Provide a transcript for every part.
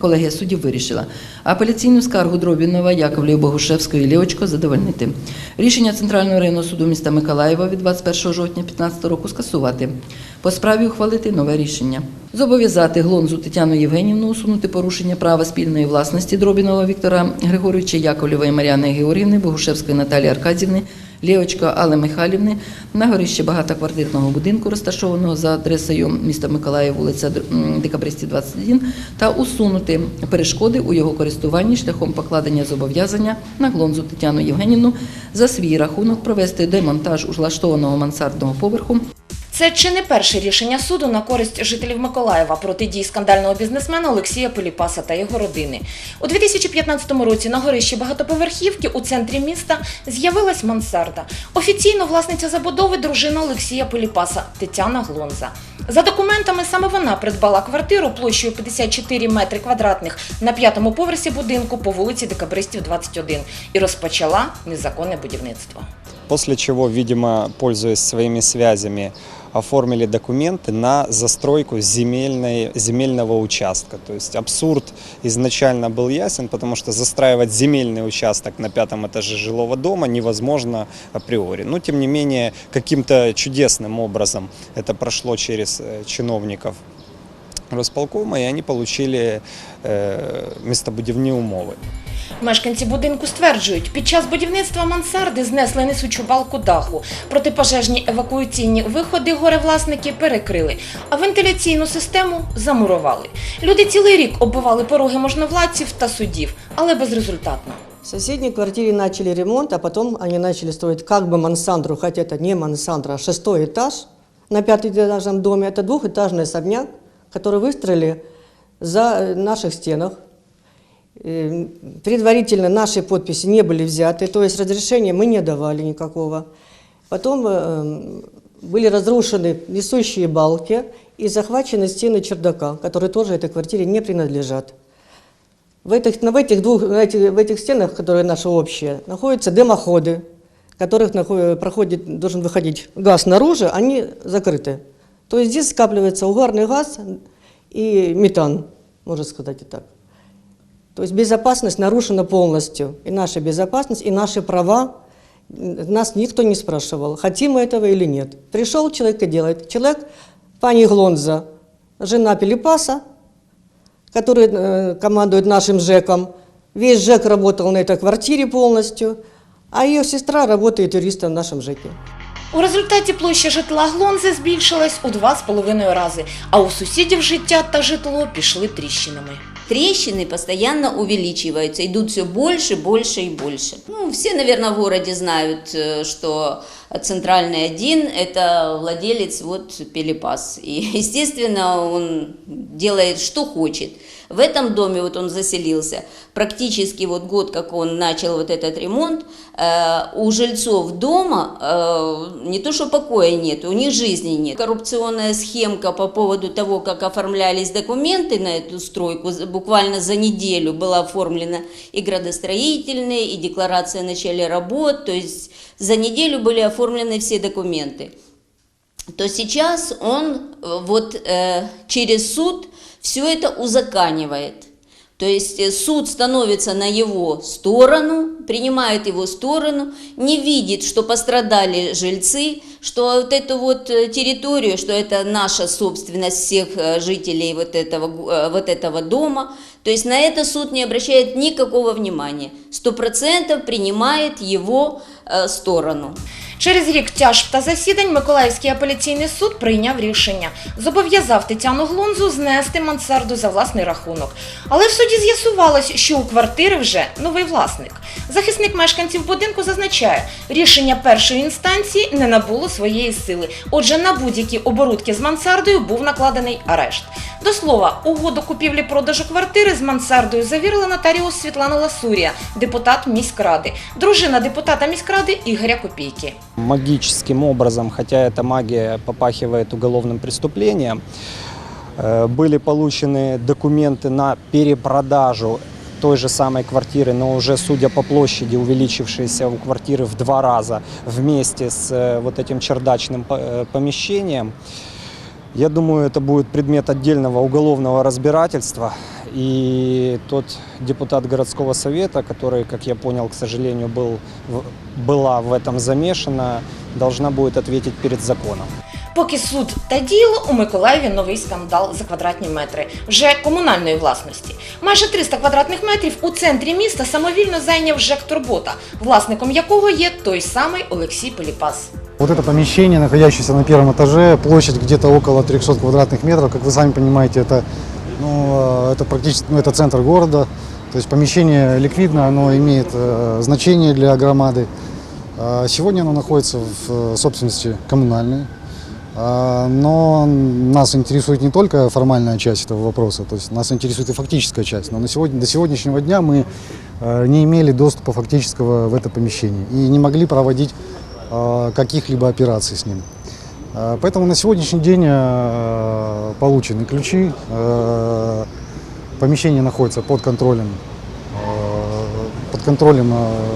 Колегія суддів вирішила апеляційну скаргу Дробінова, Яковлєва, Богушевської і Лєвочко задовольнити. Рішення Центрального районного суду міста Миколаєва від 21 жовтня 2015 року скасувати. По справі ухвалити нове рішення. Зобов'язати Глонзу Тетяну Євгенівну усунути порушення права спільної власності Дробінова Віктора Григоровича, Яковлєвої Мар'яни Георгіївни, Богушевської Наталії Аркадівни, Лєвочко Алли Михайлівни. На горищі багатоквартирного будинку, розташованого за адресою міста Миколаїв, вулиця Декабристів 21, та усунути перешкоди у його користуванні шляхом покладення зобов'язання на Глонзу Тетяну Євгенівну за свій рахунок провести демонтаж влаштованого мансардного поверху Це чи не перше рішення суду на користь жителів Миколаєва проти дій скандального бізнесмена Олексія Поліпаса та його родини. У 2015 році на горищі багатоповерхівки у центрі міста з'явилась мансарда. Офіційно власниця забудови дружина Олексія Поліпаса Тетяна Глонза. За документами саме вона придбала квартиру площею 54 метри квадратних на п'ятому поверсі будинку по вулиці Декабристів 21 і розпочала незаконне будівництво. После чего, видимо, пользуясь своими связями, оформили документы на застройку земельной, земельного участка. То есть абсурд изначально был ясен, потому что застраивать земельный участок на пятом этаже жилого дома невозможно априори. Но, тем не менее, каким-то чудесным образом это прошло через э, чиновников Росполкома, и они получили э, местобудівні умови. Мешканці будинку стверджують, під час будівництва мансарди знесли несучу балку даху. Протипожежні евакуаційні виходи горевласники перекрили, а вентиляційну систему замурували. Люди цілий рік оббивали пороги можновладців та судів, але безрезультатно. В соседней квартире начали ремонт, а потом они начали строить как бы мансандру, хотя это не мансандра, а шестой этаж на пятиэтажном доме. Это двухэтажный особняк, который выстроили за э, наших стенах. Э, Предварительно наши подписи не были взяты, то есть разрешения мы не давали никакого. Потом э, были разрушены несущие балки и захвачены стены чердака, которые тоже этой квартире не принадлежат. В этих, на- в, этих двух, на эти- в этих стенах, которые наши общие, находятся дымоходы, которых проходит, должен выходить газ наружу, они закрыты. То есть здесь скапливается угарный газ и метан, можно сказать и так. То есть безопасность нарушена полностью. И наша безопасность, и наши права. Нас никто не спрашивал, хотим мы этого или нет. Пришел человек и делает. Человек, пани Глонза, жена Пелипаса, который э, командует нашим ЖЭКом. Весь ЖЭК работал на этой квартире полностью, а ее сестра работает юристом в нашем ЖЭКе. У результаті площа житла Глонзи збільшилась у два з половиною рази, а у сусідів життя та житло пішли тріщинами. трещины постоянно увеличиваются, идут все больше, больше и больше. Ну, все, наверное, в городе знают, э, что центральный один – это владелец вот Пелепас. И, естественно, он делает, что хочет. в этом доме вот он заселился. Практически вот год, как он начал вот этот ремонт, э, у жильцов дома э, не то что покоя нет, у них жизни нет. Коррупционная схемка по поводу того, как оформлялись документы на эту стройку, буквально за неделю была оформлена и градостроительная, и декларация о начале работ, то есть за неделю были оформлены все документы то сейчас он э, вот э, через суд все это узаканивает. То есть э, суд становится на его сторону, принимает его сторону, не видит, что пострадали жильцы, что вот эту вот э, территорию, что это наша собственность всех э, жителей вот этого, вот этого дома. То есть на это суд не обращает никакого внимания. Сто процентов принимает его сторону. Через рік тяжб та засідань Миколаївський апеляційний суд прийняв рішення. Зобов'язав Тетяну Глонзу знести мансарду за власний рахунок. Але в суді з'ясувалось, що у квартири вже новий власник. Захисник мешканців будинку зазначає, рішення першої інстанції не набуло своєї сили. Отже, на будь-які оборудки з мансардою був накладений арешт. До слова, угоду купівлі-продажу квартири з мансардою завірила нотаріус Світлана Ласурія, депутат міськради, дружина депутата міськради Ігоря Копійки. магическим образом, хотя эта магия попахивает уголовным преступлением, э, были получены документы на перепродажу той же самой квартиры, но уже, судя по площади, увеличившейся у квартиры в два раза вместе с э, вот этим чердачным по- э, помещением. Я думаю, это будет предмет отдельного уголовного разбирательства. И тот депутат городского совета, который, как я понял, к сожалению, был, в- была в этом замешана, должна будет ответить перед законом. Поки суд та діло, у Миколаєві новий скандал за квадратні метри вже комунальної власності. Майже 300 квадратних метрів у центрі міста самовільно зайняв ЖЕК Турбота, власником якого є той самий Олексій Поліпас. Вот это помещение, находящееся на первом этаже, площадь где-то около 300 квадратных метров, как вы сами понимаете, это, ну, э, это практически ну, это центр города. То есть помещение ликвидно, оно имеет э, значение для громады. А Сегодня оно находится в э, собственности коммунальной. А, Но нас интересует не только формальная часть этого вопроса, то есть нас интересует и фактическая часть. Но на сегодня, до сегодняшнего дня мы э, не имели доступа фактического в это помещение и не могли проводить э, каких-либо операций с ним. Э, Поэтому на сегодняшний день э, получены ключи. Помещение находится под контролем, под контролем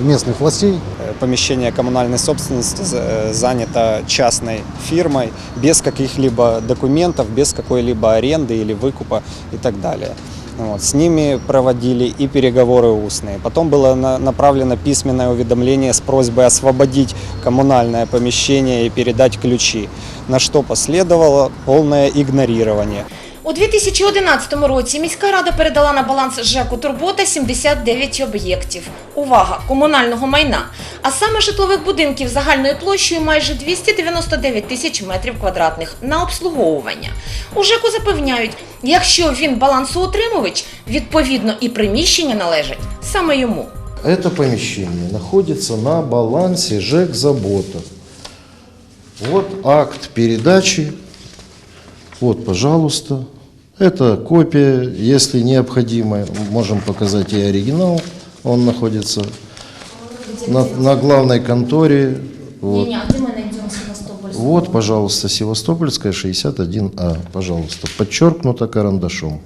местных властей. Помещение коммунальной собственности за- занято частной фирмой без каких-либо документов, без какой-либо аренды или выкупа и так далее. Вот. С ними проводили и переговоры устные. Потом было на- направлено письменное уведомление с просьбой освободить коммунальное помещение и передать ключи, на что последовало полное игнорирование. У 2011 році міська рада передала на баланс ЖЕКу Турбота 79 об'єктів. Увага! Комунального майна. А саме житлових будинків загальною площею майже 299 тисяч метрів квадратних на обслуговування. У ЖЕКу запевняють, якщо він балансоутримувач, відповідно і приміщення належать саме йому. Это помещение находится на балансе ЖЭК «Забота». Вот акт передачи. Вот, пожалуйста. Это копия, если необходимо, можем показать и оригинал. Он находится на, на главной конторе. Вот. Вот, пожалуйста, Севастопольская, 61А, пожалуйста. Подчеркнуто карандашом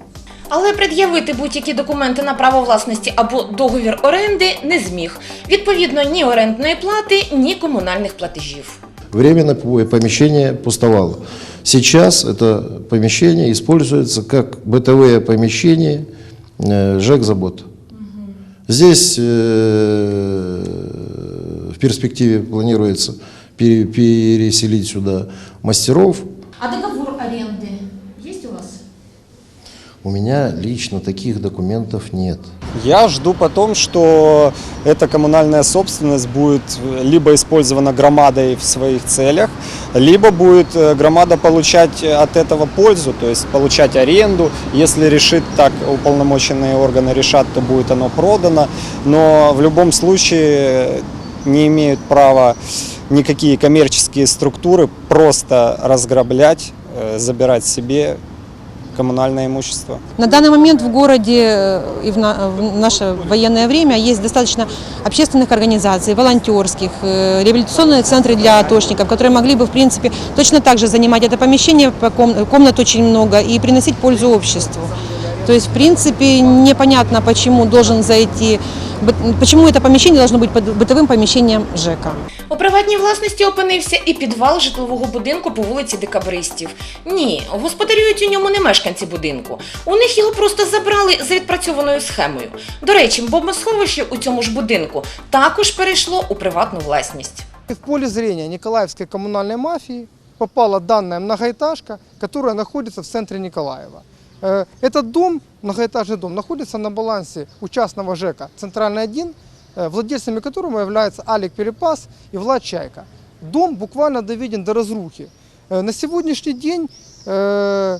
Але пред'явити будь-які документи на право власності або договір оренди не зміг. Відповідно, ні орендної плати, ні комунальних платежів. Временно пу- помещение пустовало. Сейчас это помещение используется как бытовые помещения э, ЖЭК «Забот». Здесь э, в перспективе планируется пере- переселить сюда мастеров. А У меня лично таких документов нет. Я жду потом, что эта коммунальная собственность будет либо использована громадой в своих целях, либо будет э, громада получать от этого пользу, то есть получать аренду. Если решит так, уполномоченные органы решат, то будет оно продано. Но в любом случае не имеют права никакие коммерческие структуры просто разграблять, э, забирать себе коммунальное имущество. На данный момент в городе э, и в, на- в наше военное время есть достаточно общественных организаций, волонтерских, э, реабилитационные центры для атошников, которые могли бы, в принципе, точно так же занимать это помещение, по ком- комнат очень много, и приносить пользу обществу. То есть, в принципе, непонятно, почему должен зайти, почему это помещение должно быть под бытовым помещением ЖЭКа. У приватній власності опинився і підвал житлового будинку по вулиці Декабристів. Ні, господарюють у ньому не мешканці будинку. У них його просто забрали за відпрацьованою схемою. До речі, бомбосховище у цьому ж будинку також перейшло у приватну власність. В поле зрения Николаевской коммунальной мафии попала данная многоэтажка, которая находится в центре Николаева. Э, Этот дом, многоэтажный дом, находится на балансе у частного ЖЭКа «Центральный 1», э, владельцами которого являются Алик Перепас и Влад Чайка. Дом буквально доведен до разрухи. Э, На сегодняшний день э,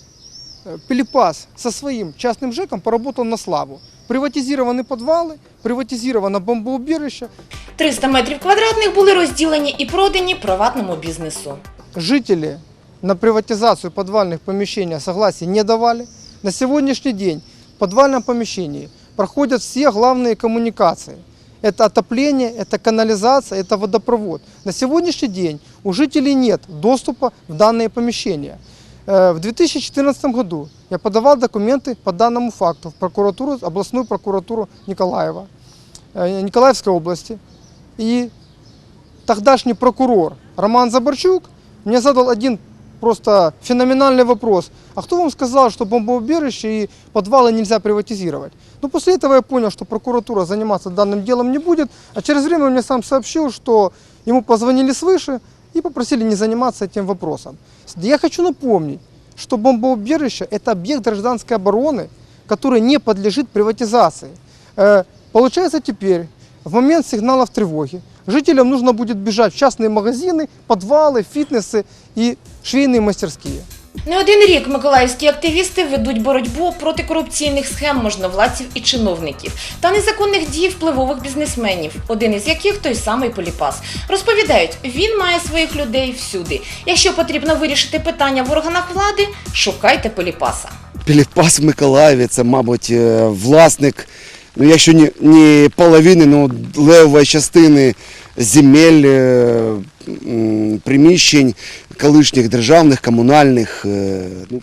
э, Пелепас со своим частным ЖЭКом поработал на славу. Приватизированы подвалы, приватизировано бомбоубежище, 300 метрів квадратних були розділені і продані приватному бізнесу. жители на приватизацию подвальных помещений согласия не давали. На сегодняшний день в подвальном помещении проходят все главные коммуникации. Это отопление, это канализация, это водопровод. На сегодняшний день у жителей нет доступа в данные помещения. Э, В 2014 году я подавал документы по данному факту в прокуратуру, областную прокуратуру Николаева, э, Николаевской области. И тогдашний прокурор Роман Заборчук мне задал один просто феноменальный вопрос. А кто вам сказал, что бомбоубежище и подвалы нельзя приватизировать? Ну, после этого я понял, что прокуратура заниматься данным делом не будет, а через время он мне сам сообщил, что ему позвонили свыше и попросили не заниматься этим вопросом. Я хочу напомнить, что бомбоубежище – это объект гражданской обороны, который не подлежит приватизации. Э, Получается теперь, в момент сигналов тревоги, жителям нужно будет бежать в частные магазины, подвалы, фитнесы и швейные мастерские. Не один рік миколаївські активісти ведуть боротьбу проти корупційних схем можновладців і чиновників та незаконних дій впливових бізнесменів, один із яких той самий Поліпас. Розповідають, він має своїх людей всюди. Якщо потрібно вирішити питання в органах влади, шукайте Поліпаса. Піліпас в Миколаєві це, мабуть, е, власник, ну якщо не, не половини, ну левої частини земель, е, м, приміщень колишніх державних, комунальних. е, Ну,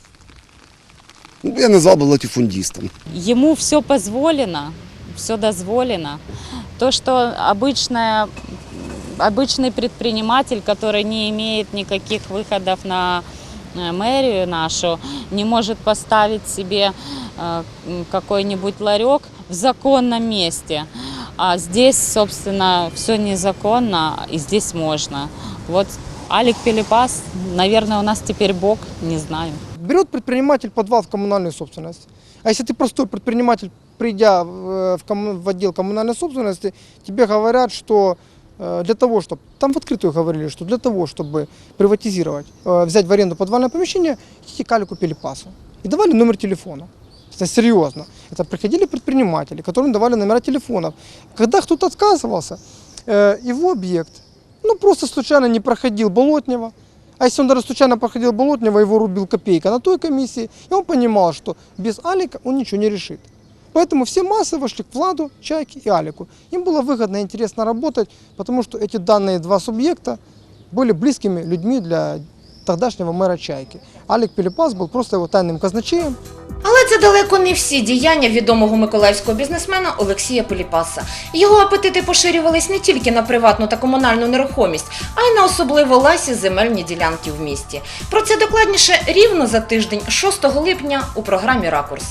ну, я назвав би латифундистом. ему все позволено, все дозволено. То, что обычная, обычный предприниматель, который не имеет никаких выходов на э, мэрию нашу, не может поставить себе э, м, какой-нибудь ларек в законном месте. А здесь, собственно, все незаконно, и здесь можно. Вот Алик Пелепас, наверное, у нас теперь бог, не знаю. Берет предприниматель подвал в коммунальную собственность. А если ты простой предприниматель, придя в, в комму- в отдел коммунальной собственности, тебе говорят, что э, для того, чтобы, там в открытую говорили, что для того, чтобы приватизировать, э, взять в аренду подвальное помещение, идите к Алику Пелепасу. И давали номер телефона. Это серьезно. Это приходили предприниматели, которым давали номера телефонов. Когда кто-то отказывался, э, его объект, ну просто случайно не проходил Болотнего, а если он даже случайно проходил Болотнего, его рубил копейка на той комиссии, и он понимал, что без Алика он ничего не решит. Поэтому все массы вошли к Владу, Чайке и Алику. Им было выгодно и интересно работать, потому что эти данные два субъекта были близкими людьми для тогдашнего мэра Чайки. Алик Пелепас был просто его тайным казначеем, це далеко не всі діяння відомого миколаївського бізнесмена Олексія Поліпаса. Його апетити поширювались не тільки на приватну та комунальну нерухомість, а й на особливо ласі земельні ділянки в місті. Про це докладніше рівно за тиждень, 6 липня, у програмі Ракурс.